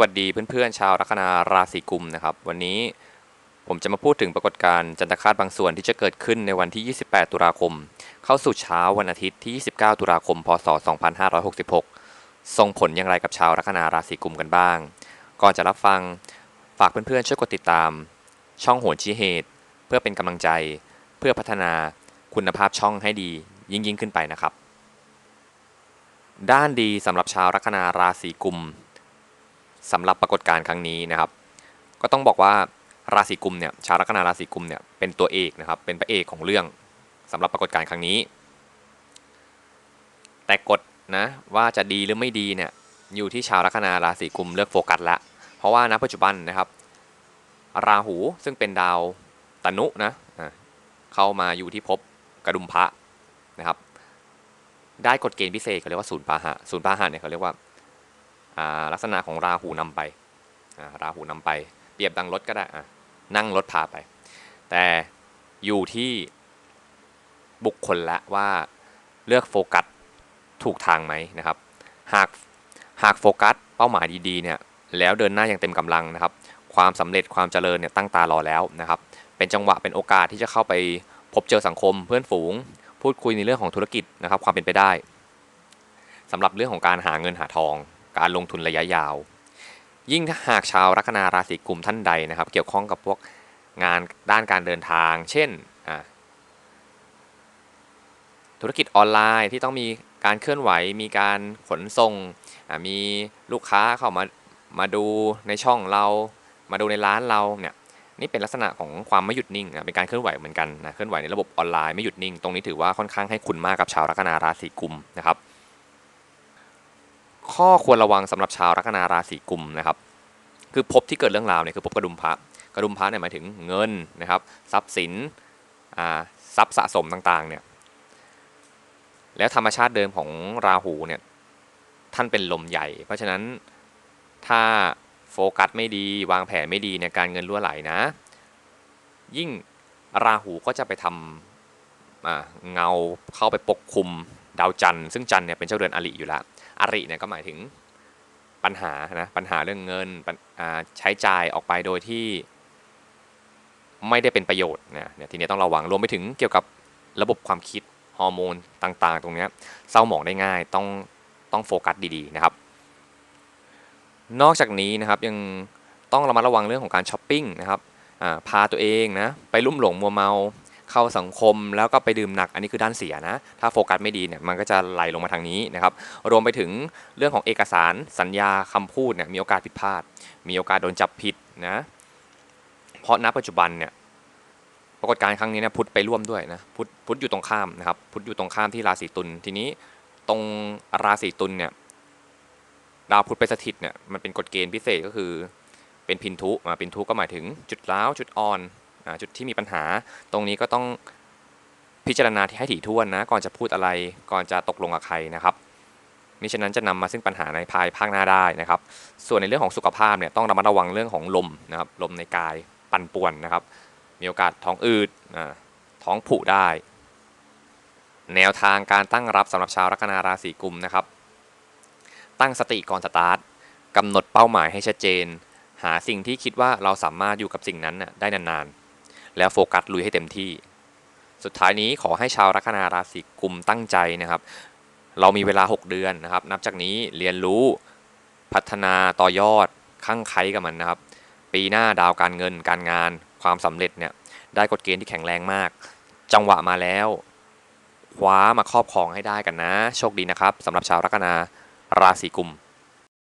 วัสดีเพื่อนๆชาวลัคนาราศีกุมนะครับ วันนี้ผมจะมาพูดถึงปรากฏการณ์จันทคาตบางส่วนที่จะเกิดขึ้นในวันที่ 28 ตุลาคม เข้าสู่เช้าวันอาทิตย์ที่ 29 ตุลาคม พศ 2566 ส่งผลอย่างไรกับชาวลัคนาราศีกุมกันบ้าง ก่อนจะรับฟังฝากเพื่อนๆช่วยกดติดตาม ช่องโหนชี้เหตุ เพื่อเป็นกำลังใจ เพื่อพัฒนาคุณภาพช่องให้ดียิ่งยิ่งๆขึ้นไปนะครับ ด้านดีสำหรับชาวลัคนาราศีกุม สำหรับปรากฏการณ์ครั้งนี้นะครับ ก็ต้องบอกว่าราศีกุมเนี่ยชาวลัคนาราศีกุมเนี่ยเป็นตัวเอกนะครับเป็นพระเอกของเรื่องสำหรับปรากฏการณ์ครั้งนี้ แต่กฎนะว่าจะดีหรือไม่ดีเนี่ยอยู่ที่ชาวลัคนาราศีกุมเลือกโฟกัสละเพราะว่าณปัจจุบันนะครับ ราหูซึ่งเป็นดาวตนุนะเข้ามาอยู่ที่ภพกระดุมพระนะครับ ได้กฎเกณฑ์พิเศษเขาเรียกว่าศูนย์ปาหะศูนย์ปาหะเนี่ยเขาเรียกว่า ลักษณะของราหูนำไปราหูนำไป เปรียบดังรถก็ได้นั่งรถพาไป แต่อยู่ที่บุคคลละว่าเลือกโฟกัสถูกทางไหมนะครับ หากหากโฟกัสเป้าหมายดีๆเนี่ยแล้วเดินหน้าอย่างเต็มกำลังนะครับ ความสำเร็จความเจริญเนี่ยตั้งตารอแล้วนะครับ เป็นจังหวะเป็นโอกาสที่จะเข้าไปพบเจอสังคมเพื่อนฝูง พูดคุยในเรื่องของธุรกิจนะครับ ความเป็นไปได้สำหรับเรื่องของการหาเงินหาทอง การลงทุนระยะยาว ยิ่งถ้าหากชาวลัคนาราศีกุมท่านใดนะครับ เกี่ยวข้องกับพวกงานด้านการเดินทาง เช่นธุรกิจออนไลน์ที่ต้องมีการเคลื่อนไหวมีการขนส่งมีลูกค้าเข้ามามาดูในช่องเรา มาดูในร้านเราเนี่ยนี่เป็นลักษณะของความไม่หยุดนิ่งเป็นการเคลื่อนไหวเหมือนกันนะเคลื่อนไหวในระบบออนไลน์ไม่หยุดนิ่ง ตรงนี้ถือว่าค่อนข้างให้คุณมากกับชาวลัคนาราศีกุมนะครับ ข้อควรระวังสำหรับชาวลัคนาราศีกุมนะครับคือภพที่เกิดเรื่องราวเนี่ยคือภพกระดุมพระกระดุมพระเนี่ยหมายถึงเงินนะครับ ทรัพย์สินทรัพย์สะสมต่างๆเนี่ยแล้วธรรมชาติเดิมของราหูเนี่ยท่านเป็นลมใหญ่ เพราะฉะนั้นถ้าโฟกัสไม่ดีวางแผนไม่ดีเนี่ยการเงินรั่วไหลนะ ยิ่งราหูก็จะไปทำเงาเข้าไปปกคลุม ดาวจันทร์ซึ่งจันทร์เนี่ยเป็นเจ้าเรือนอริอยู่แล้วอริเนี่ยก็หมายถึงปัญหานะปัญหาเรื่องเงินใช้จ่ายออกไปโดยที่ไม่ได้เป็นประโยชน์เนี่ยทีนี้ต้องระวังรวมไปถึงเกี่ยวกับระบบความคิดฮอร์โมนต่างๆ ตรงนี้เศร้าหมองได้ง่ายต้องต้องโฟกัสดีๆนะครับ นอกจากนี้นะครับยังต้องระมัดระวังเรื่องของการช้อปปิ้งนะครับพาตัวเองนะไปลุ่มหลงมัวเมา เข้าสังคมแล้วก็ไปดื่มหนักอันนี้คือด้านเสียนะ ถ้าโฟกัสไม่ดีเนี่ยมันก็จะไหลลงมาทางนี้นะครับรวมไปถึงเรื่องของเอกสารสัญญาคำพูดเนี่ยมีโอกาสผิดพลาด มีโอกาสโดนจับผิดนะเพราะณปัจจุบันเนี่ยปรากฏการณ์ครั้งนี้เนี่ยพุทธไปร่วมด้วยนะพุทธพุทธอยู่ตรงข้ามนะครับพุทธอยู่ตรงข้ามที่ราศีตุลทีนี้ตรงราศีตุลเนี่ยดาวพุธไปสถิตเนี่ยมันเป็นกฎเกณฑ์พิเศษก็คือเป็นพินทุอ่าพินทุก็หมายถึงจุดร้าวจุดอ่อน จุดที่มีปัญหา ตรงนี้ก็ต้องพิจารณาที่ให้ถี่ถ้วนนะ ก่อนจะพูดอะไร ก่อนจะตกลงกับใครนะครับมิฉะนั้นจะนำมาซึ่งปัญหาในภายภาคหน้าได้นะครับ ส่วนในเรื่องของสุขภาพเนี่ยต้องระมัดระวังเรื่องของลมนะครับ ลมในกายปั่นป่วนนะครับ มีโอกาสท้องอืดท้องผุได้ แนวทางการตั้งรับสำหรับชาวลัคนาราศีกุมนะครับ ตั้งสติก่อนสตาร์ทกำหนดเป้าหมายให้ชัดเจน หาสิ่งที่คิดว่าเราสามารถอยู่กับสิ่งนั้นได้นานๆ แล้วโฟกัสลุยให้เต็มที่ สุดท้ายนี้ขอให้ชาวลัคนาราศีกุมตั้งใจนะครับ เรามีเวลา 6 เดือนนะครับ นับจากนี้เรียนรู้พัฒนาต่อยอดข้างไคล้กับมันนะครับ ปีหน้าดาวการเงินการงานความสำเร็จเนี่ยได้กฎเกณฑ์ที่แข็งแรงมาก จังหวะมาแล้วคว้ามาครอบครองให้ได้กันนะ โชคดีนะครับสำหรับชาวลัคนาราศีกุม